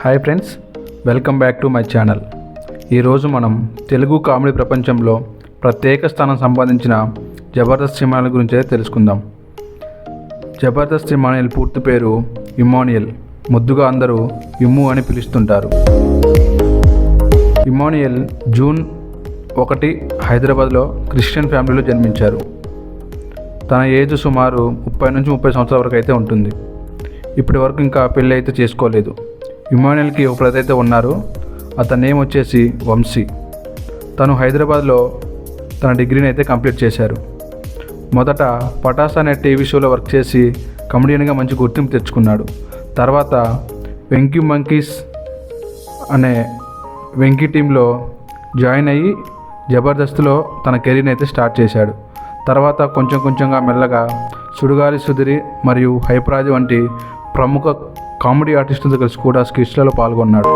Hi friends welcome back to my channel ఈరోజు మనం Telugu comedy ప్రపంచంలో ప్రత్యేక స్థానం సంపాదించిన జబర్దస్త్ ఇమానియల్ గురించి తెలుసుకుందాం. జబర్దస్త్ ఇమానియల్ పూర్తి పేరు ఇమానియల్. ముద్దుగా అందరూ ఇమ్ము అని పిలుస్తుంటారు. ఇమానియల్ జూన్ ఒకటి హైదరాబాద్లో క్రిస్టియన్ ఫ్యామిలీలో జన్మించారు. తన ఏజ్ సుమారు ముప్పై నుంచి ముప్పై సంవత్సరాల వరకు అయితే ఉంటుంది. ఇప్పటి వరకు ఇంకా పెళ్ళి అయితే చేసుకోలేదు. ఇమానుయల్కి ఒక ఉన్నారో ఉన్నారు. అతని నేమ్ వచ్చేసి వంశీ. తను హైదరాబాద్లో తన డిగ్రీని అయితే కంప్లీట్ చేశారు. మొదట పటాస్ అనే టీవీ షోలో వర్క్ చేసి కమెడియన్గా మంచి గుర్తింపు తెచ్చుకున్నాడు. తర్వాత వెంకీ మంకీస్ అనే వెంకీ టీంలో జాయిన్ అయ్యి జబర్దస్త్లో తన కెరీర్ని అయితే స్టార్ట్ చేశాడు. తర్వాత కొంచెం కొంచెంగా మెల్లగా సుడుగాలి సుధిరి మరియు హైపరాజు వంటి ప్రముఖ కామెడీ ఆర్టిస్టులతో కలిసి కూడా స్కిట్స్లలో పాల్గొన్నాడు.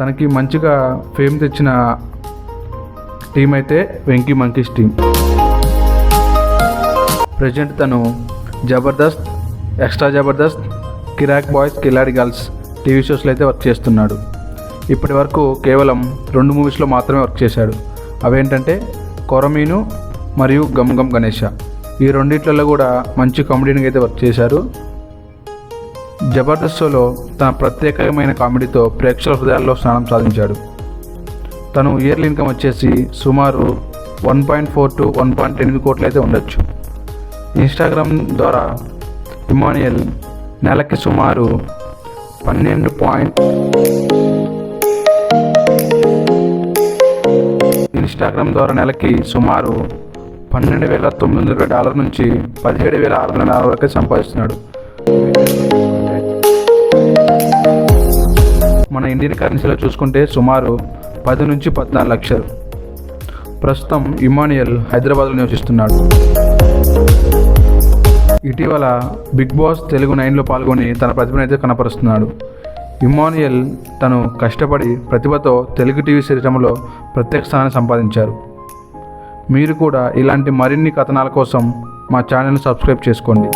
తనకి మంచిగా ఫేమ్ తెచ్చిన టీం అయితే వెంకీ మంకీస్ టీం. ప్రజెంట్ తను Jabardasth extra Jabardasth Kiraak boys Khiladi girls TV షోస్లో అయితే వర్క్ చేస్తున్నాడు. ఇప్పటి వరకు కేవలం రెండు మూవీస్లో మాత్రమే వర్క్ చేశాడు. అవేంటంటే కొరమీను మరియు గమ్ గమ్ గణేష. ఈ రెండిట్లలో కూడా మంచి కామెడీని అయితే వర్క్ చేశారు. జబర్దస్త్ షోలో తన ప్రత్యేకమైన కామెడీతో ప్రేక్షకుల హృదయాల్లో స్నానం సాధించాడు. తను ఇయర్లీ ఇన్కమ్ వచ్చేసి సుమారు one point four to one point ఎనిమిది కోట్లు అయితే ఉండొచ్చు. ఇన్స్టాగ్రామ్ ద్వారా ఇమానియల్ నెలకి సుమారు పన్నెండు పాయింట్ ఇన్స్టాగ్రామ్ ద్వారా నెలకి సుమారు పన్నెండు వేల తొమ్మిది వందల డాలర్ నుంచి పదిహేడు వేల ఆరు వందల డాలర్ వరకు సంపాదిస్తున్నాడు. మన ఇండియన్ కరెన్సీలో చూసుకుంటే సుమారు పది నుంచి పద్నాలుగు లక్షలు. ప్రస్తుతం ఇమానియల్ హైదరాబాద్లో నివసిస్తున్నాడు. ఇటీవల బిగ్ బాస్ తెలుగు నైన్లో పాల్గొని తన ప్రతిభను అయితే కనపరుస్తున్నాడు. ఇమానియల్ తను కష్టపడి ప్రతిభతో తెలుగు టీవీ సిరిటంలో ప్రత్యేక స్థానాన్ని సంపాదించారు. మీరు కూడా ఇలాంటి మరిన్ని కథనాల కోసం మా ఛానల్ని సబ్స్క్రైబ్ చేసుకోండి.